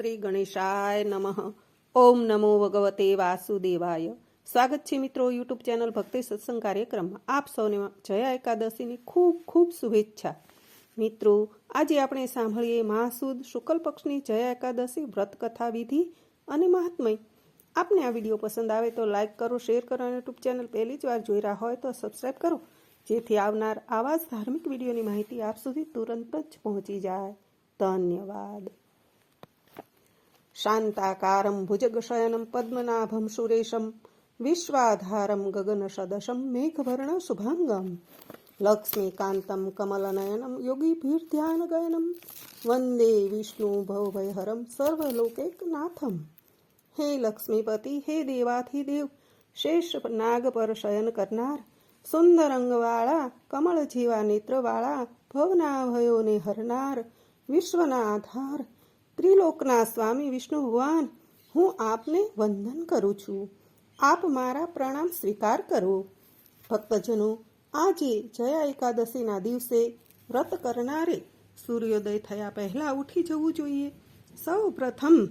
શ્રી ગણેશાય નમઃ. ઓમ નમો ભગવતે વાસુદેવાય. સ્વાગત છે મિત્રો યુટ્યુબ ચેનલ ભક્તિ સત્સંગ કાર્યક્રમમાં. આપ સૌને જયા એકાદશીની ખૂબ ખૂબ શુભેચ્છા. મિત્રો, આજે આપણે સાંભળીએ મહાસુદ શુક્લ પક્ષની જયા એકાદશી વ્રત કથા વિધિ અને મહાત્મય. આપને આ વીડિયો પસંદ આવે તો લાઈક કરો, શેર કરો અને યુટ્યુબ ચેનલ પહેલી જ વાર જોઈ રહ્યા હોય તો સબસ્ક્રાઈબ કરો. જેથી આવનાર આવા જ ધાર્મિક વિડીયોની માહિતી આપ સુધી તુરંત જ પહોંચી જાય. ધન્યવાદ. શાંતાકારમ ભુજગશયનમ પદ્મનાભમ સુરેશમ વિશ્વાધારમ ગગનસદશમ મેઘવર્ણ શુભાંગમ લક્ષ્મીકાંતમ કમલનયનમ યોગીભીર્ધ્યાનગયનમ વંદે વિષ્ણુ ભવભયહરમ સર્વલોકૈકનાથમ હે લક્ષ્મીપતિ હે દેવાધિદેવ શેષ નાગ પર શયન કરનાર સુંદર અંગવાળા કમળ જેવા નેત્રવાળા ભવના ભયોને હરનાર વિશ્વના આધાર ત્રિલોકના સ્વામી વિષ્ણુ ભગવાન, હું આપને વંદન કરું છું. આપ મારા પ્રણામ સ્વીકાર કરો. ભક્તજનો, આજે જયા એકાદશીના દિવસે વ્રત કરનારે સૂર્યોદય થયા પહેલા ઉઠી જવું જોઈએ. સૌ પ્રથમ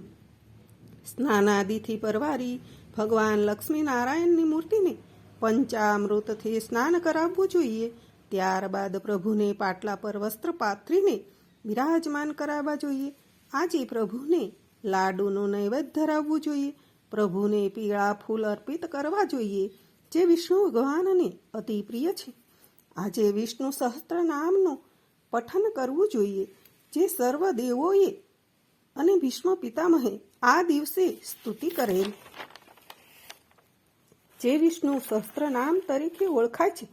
સ્નાનાદિથી પરવારી ભગવાન લક્ષ્મીનારાયણની મૂર્તિને પંચામૃતથી સ્નાન કરાવવું જોઈએ. ત્યારબાદ પ્રભુને પાટલા પર વસ્ત્ર પાથરીને બિરાજમાન કરાવવા જોઈએ. આજે પ્રભુને લાડુનું નૈવેદ્ય ધરાવવું જોઈએ. પ્રભુને પીળા ફૂલ અર્પિત કરવા જોઈએ, જે વિષ્ણુ ભગવાનને અતિ પ્રિય છે. આજે વિષ્ણુ સહસ્ત્ર નામનું પઠન કરવું જોઈએ, જે સર્વ દેવોએ અને ભીષ્મ પિતામહે આ દિવસે સ્તુતિ કરેલ. જે વિષ્ણુ સહસ્ત્ર નામ તરીકે ઓળખાય છે.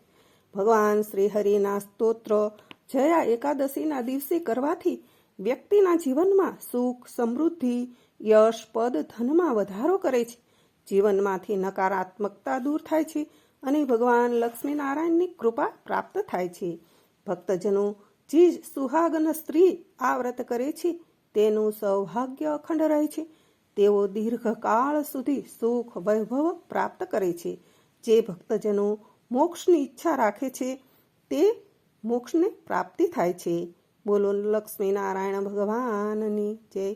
ભગવાન શ્રી હરિના સ્તોત્ર જયા એકાદશીના દિવસે કરવાથી વ્યક્તિના જીવનમાં સુખ, સમૃદ્ધિ, યશ, પદ, ધનમાં વધારો કરે છે. જીવનમાંથી નકારાત્મકતા દૂર થાય છે અને ભગવાન લક્ષ્મીનારાયણની કૃપા પ્રાપ્ત થાય છે. ભક્તજનો જે સુહાગન સ્ત્રી આ વ્રત કરે છે, તેનું સૌભાગ્ય અખંડ રહે છે. તેઓ દીર્ઘકાળ સુધી સુખ, વૈભવ પ્રાપ્ત કરે છે. જે ભક્તજનો મોક્ષની ઈચ્છા રાખે છે, તે મોક્ષને પ્રાપ્તિ થાય છે. બોલો લક્ષ્મીનારાયણ ભગવાનની જય.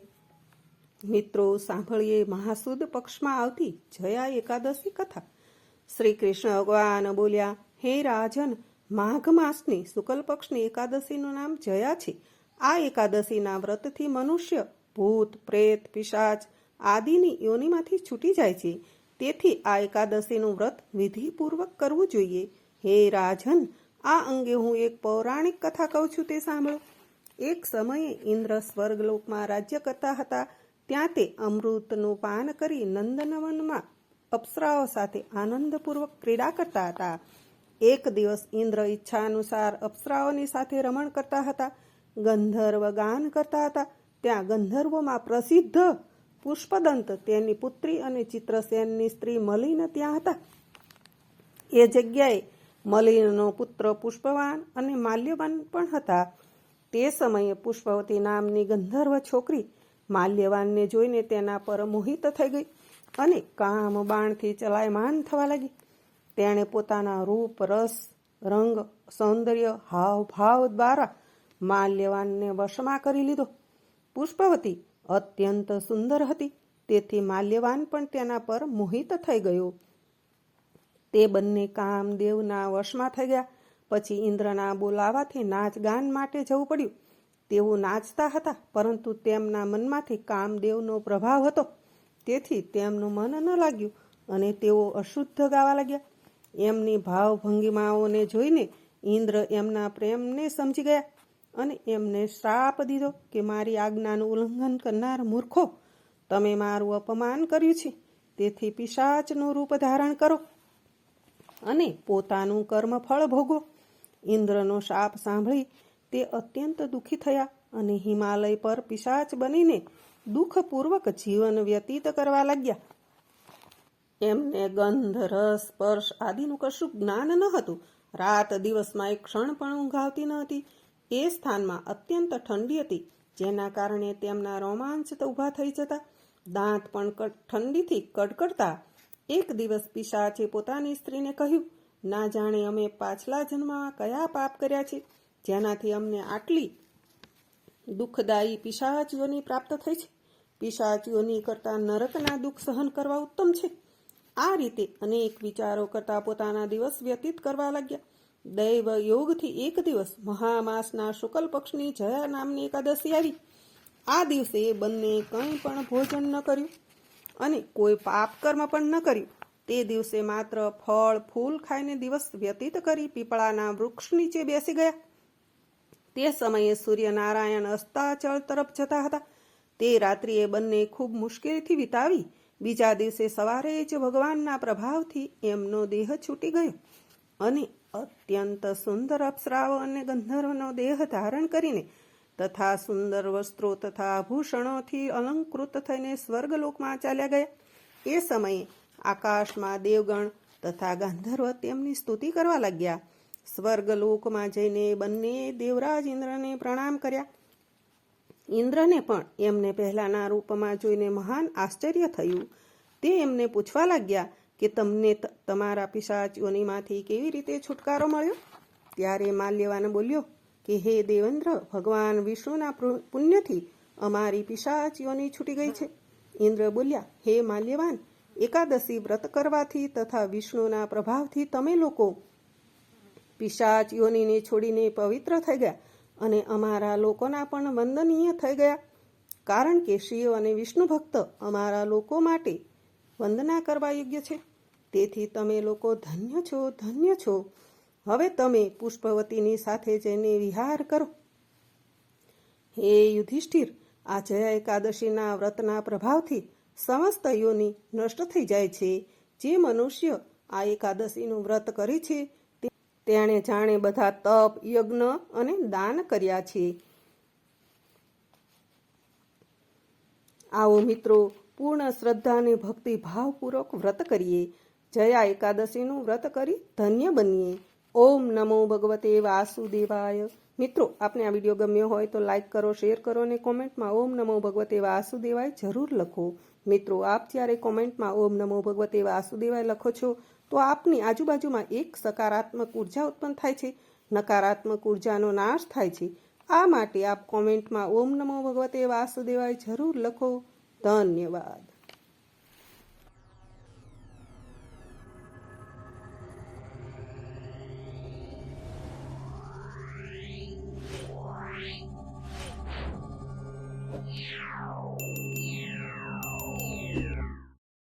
મિત્રો, સાંભળીએ મહાસુદ પક્ષમાં આવતી જયા એકાદશી કથા. શ્રી કૃષ્ણ ભગવાન બોલ્યા, હે રાજન, માઘ માસની શુક્લ પક્ષની એકાદશીનું નામ જયા છે. આ એકાદશીના વ્રતથી મનુષ્ય ભૂત, પ્રેત, પિશાચ આદિની યોનિમાંથી છૂટી જાય છે. તેથી આ એકાદશીનું વ્રત વિધિપૂર્વક કરવું જોઈએ. હે રાજન, આ અંગે હું એક પૌરાણિક કથા કહું છું તે સાંભળો. એક સમયે ઇન્દ્ર સ્વર્ગલોકમાં રાજ્ય કરતા હતા, ત્યાં તે અમૃતનું પાન કરી નંદનવનમાં અપ્સરાઓ સાથે આનંદપૂર્વક ક્રીડા કરતા હતા. એક દિવસ ઇન્દ્ર ઈચ્છા અનુસાર અપ્સરાઓની સાથે રમણ કરતા હતા, ગંધર્વ ગાન કરતા હતા. ત્યાં ગંધર્વોમાં પ્રસિદ્ધ પુષ્પદંત, તેની પુત્રી અને ચિત્રસેનની સ્ત્રી મલિન ત્યાં હતા. એ જગ્યાએ મલિનનો પુત્ર પુષ્પવાન અને માલ્યવાન પણ હતા. તે સમયે પુષ્પવતી નામની ગંધર્વ છોકરી માલ્યવાનને જોઈને તેના પર મોહિત થઈ ગઈ અને કામ બાણથી ચલાયમાન થવા લાગી. તેણે પોતાના રૂપ, રસ, રંગ, સૌંદર્ય, હાવભાવ દ્વારા માલ્યવાનને વશમાં કરી લીધો. પુષ્પવતી અત્યંત સુંદર હતી, તેથી માલ્યવાન પણ તેના પર મોહિત થઈ ગયો. તે બંને કામદેવના વશમાં થઈ ગયા. પછી ઇન્દ્રના બોલાવાથી નાચ ગાન માટે જવું પડ્યું. તેઓ નાચતા હતા, પરંતુ તેમના મનમાંથી કામદેવનો પ્રભાવ હતો. તેથી તેમનું મન ન લાગ્યું અને તેઓ અશુદ્ધ ગાવા લાગ્યા. એમની ભાવભંગીમાઓને જોઈને ઇન્દ્ર એમના પ્રેમને સમજી ગયા અને એમને શ્રાપ દીધો કે મારી આજ્ઞાનું ઉલ્લંઘન કરનાર મૂર્ખો, તમે મારું અપમાન કર્યું છે. તેથી પિશાચનું રૂપ ધારણ કરો અને પોતાનું કર્મ ફળ ભોગવો. ઇન્દ્રનો શાપ સાંભળી તે અત્યંત દુઃખી થયા અને હિમાલય પર પિશાચ બનીને દુઃખપૂર્વક જીવન વ્યતીત કરવા લાગ્યા. એમને ગંધ, રસ, સ્પર્શ આદિનું કશું જ્ઞાન ન હતું. રાત દિવસમાં એક ક્ષણ પણ ઊંઘ આવતી ન હતી. એ સ્થાનમાં અત્યંત ઠંડી હતી, જેના કારણે તેમના રોમાંચ તો ઊભા થઈ જતા. દાંત પણ ઠંડીથી કડકડતા. એક દિવસ પિશાચે પોતાની સ્ત્રીને કહ્યું ના જાણે અમે પાછલા જન્મમાં કયા પાપ કર્યા છે, જેનાથી અમને આટલી દુઃખદાયી પિશાચીઓની પ્રાપ્ત થઈ છે. પિશાચીઓની કરતા નરકના દુઃખ સહન કરવા ઉત્તમ છે. આ રીતે અનેક વિચારો કરતા પોતાના દિવસ વ્યતીત કરવા લાગ્યા. દૈવ યોગથી એક દિવસ મહામાસના શુકલ પક્ષની જયા નામની એકાદશી આવી. આ દિવસે બંને કંઈ પણ ભોજન ન કર્યું અને કોઈ પાપ કર્મ પણ ન કર્યું. તે દિવસે માત્ર ફળ, ફૂલ ખાઈને દિવસ વ્યતીત કરી પીપળાના વૃક્ષ નીચે બેસી ગયા. તે સમયે સૂર્યનારાયણ અસ્તાચળ તરફ જતા હતા. તે રાત્રિએ બંને ખૂબ મુશ્કેલીથી વિતાવી. બીજા દિવસે સવારે જ ભગવાનના પ્રભાવથી એમનો દેહ છૂટી ગયો અને અત્યંત સુંદર અપ્સરાઓ અને ગંધર્વનો દેહ ધારણ કરીને તથા સુંદર વસ્ત્રો તથા આભૂષણોથી અલંકૃત થઈને સ્વર્ગલોકમાં ચાલ્યા ગયા. એ સમયે આકાશમાં દેવગણ તથા ગાંધર્વ તેમની સ્તુતિ કરવા લાગ્યા. સ્વર્ગલોકમાં જઈને બંને દેવરાજ ઇન્દ્રને પ્રણામ કર્યા. ઇન્દ્રને પણ એમને પહેલાના રૂપમાં જોઈને મહાન આશ્ચર્ય થયું. તે એમને પૂછવા લાગ્યા કે તમને તમારા પિશાચીઓનીમાંથી કેવી રીતે છુટકારો મળ્યો? ત્યારે માલ્યવાન બોલ્યો કે, હે દેવેન્દ્ર, ભગવાન વિષ્ણુના પુણ્યથી અમારી પિશાચીઓની છૂટી ગઈ છે. ઇન્દ્ર બોલ્યા, હે માલ્યવાન એકાદશી વ્રત કરવાથી તથા વિષ્ણુના પ્રભાવથી તમે લોકો પિશાચ યોનીને છોડીને પવિત્ર થઈ ગયા અને અમારા લોકોના પણ વંદનીય થઈ ગયા. કારણ કે શિવ અને વિષ્ણુ ભક્ત અમારા લોકો માટે વંદના કરવા યોગ્ય છે. તેથી તમે લોકો ધન્ય છો ધન્ય છો. હવે તમે પુષ્પવતીની સાથે જઈને વિહાર કરો. હે યુધિષ્ઠિર, આ જયા એકાદશીના વ્રતના પ્રભાવથી સમસ્ત યોનિ નષ્ટ થઈ જાય છે. જે મનુષ્ય આ એકાદશીનું વ્રત કરે છે તેણે જાણે બધા તપ, યજ્ઞ અને દાન કર્યા છે. આવો મિત્રો, પૂર્ણ શ્રદ્ધા ભક્તિ ભાવપૂર્વક વ્રત કરીએ. જયા એકાદશીનું વ્રત કરી ધન્ય બનીએ. ઓમ નમો ભગવતે વાસુદેવાય. મિત્રો, આપને આ વીડિયો ગમ્યો હોય તો લાઈક કરો, શેર કરો અને કોમેન્ટમાં ઓમ નમો ભગવતે વાસુદેવાય જરૂર લખો. મિત્રો, આપ જ્યારે કોમેન્ટમાં ઓમ નમો ભગવતે વાસુદેવાય લખો છો, તો આપની આજુબાજુમાં એક સકારાત્મક ઊર્જા ઉત્પન્ન થાય છે. નકારાત્મક ઉર્જાનો નાશ થાય છે. આ માટે આપ કોમેન્ટમાં ઓમ નમો ભગવતે વાસુદેવાય જરૂર લખો. ધન્યવાદ.